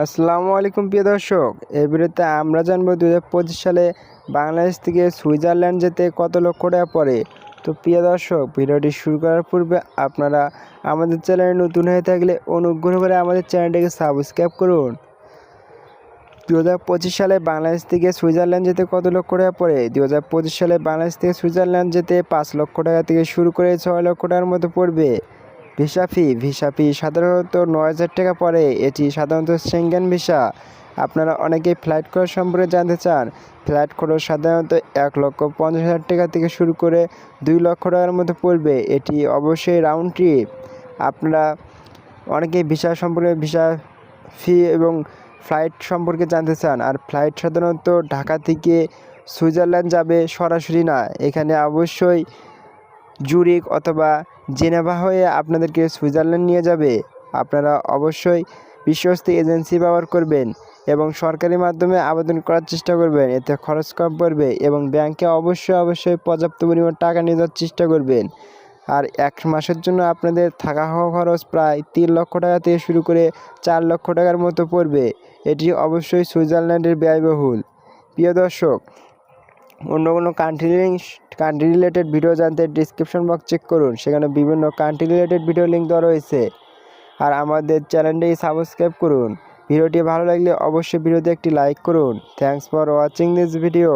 আসসালামু আলাইকুম প্রিয় দর্শক, এই ভিডিওতে আমরা জানব দু হাজার পঁচিশ সালে বাংলাদেশ থেকে সুইজারল্যান্ড যেতে কত লক্ষ টাকা পড়ে। তো প্রিয় দর্শক, ভিডিওটি শুরু করার পূর্বে আপনারা আমাদের চ্যানেলে নতুন হয়ে থাকলে অনুগ্রহ করে আমাদের চ্যানেলটিকে সাবস্ক্রাইব করুন। দু হাজার পঁচিশ সালে বাংলাদেশ থেকে সুইজারল্যান্ড যেতে কত লক্ষ টাকা পড়ে? দু হাজার পঁচিশ সালে বাংলাদেশ থেকে সুইজারল্যান্ড যেতে পাঁচ লক্ষ টাকা থেকে শুরু করে ছয় লক্ষ টাকার মতো পড়বে। ভিসা ফি ভিসা ফি সাধারণত নয় হাজার টাকা পড়ে। এটি সাধারণত সেঙ্গেন ভিসা। আপনারা অনেকেই ফ্লাইট খরচ সম্পর্কে জানতে চান। ফ্লাইট খরচ সাধারণত এক লক্ষ পঞ্চাশ হাজার টাকা থেকে শুরু করে দুই লক্ষ টাকার মতো পড়বে। এটি অবশ্যই রাউন্ড ট্রিপ আপনারা অনেকেই ভিসা সম্পর্কে, ভিসা ফি এবং ফ্লাইট সম্পর্কে জানতে চান। আর ফ্লাইট সাধারণত ঢাকা থেকে সুইজারল্যান্ড যাবে সরাসরি না। এখানে অবশ্যই জুরিক অথবা জেনেভা হয়ে আপনাদেরকে সুইজারল্যান্ড নিয়ে যাবে। আপনারা অবশ্যই বিশ্বস্ত এজেন্সি ব্যবহার করবেন এবং সরকারি মাধ্যমে আবেদন করার চেষ্টা করবেন। এতে খরচ কম পড়বে এবং ব্যাংকে অবশ্যই অবশ্যই পর্যাপ্ত পরিমাণ টাকা নিয়ে যাওয়ার চেষ্টা করবেন। আর এক মাসের জন্য আপনাদের থাকা হওয়া খরচ প্রায় তিন লক্ষ টাকা থেকে শুরু করে চার লক্ষ টাকার মতো পড়বে। এটি অবশ্যই সুইজারল্যান্ডের ব্যয়বহুল। প্রিয় দর্শক, অন্য কোনো কান্ট্রি কান্ট্রি রিলেটেড ভিডিও জানতে ডিসক্রিপশন বক্স চেক করুন। সেখানে বিভিন্ন কান্ট্রি রিলেটেড ভিডিও লিঙ্ক দেওয়া রয়েছে। আর আমাদের চ্যানেলটি সাবস্ক্রাইব করুন। ভিডিওটি ভালো লাগলে অবশ্যই ভিডিওতে একটি লাইক করুন। Thanks for watching this video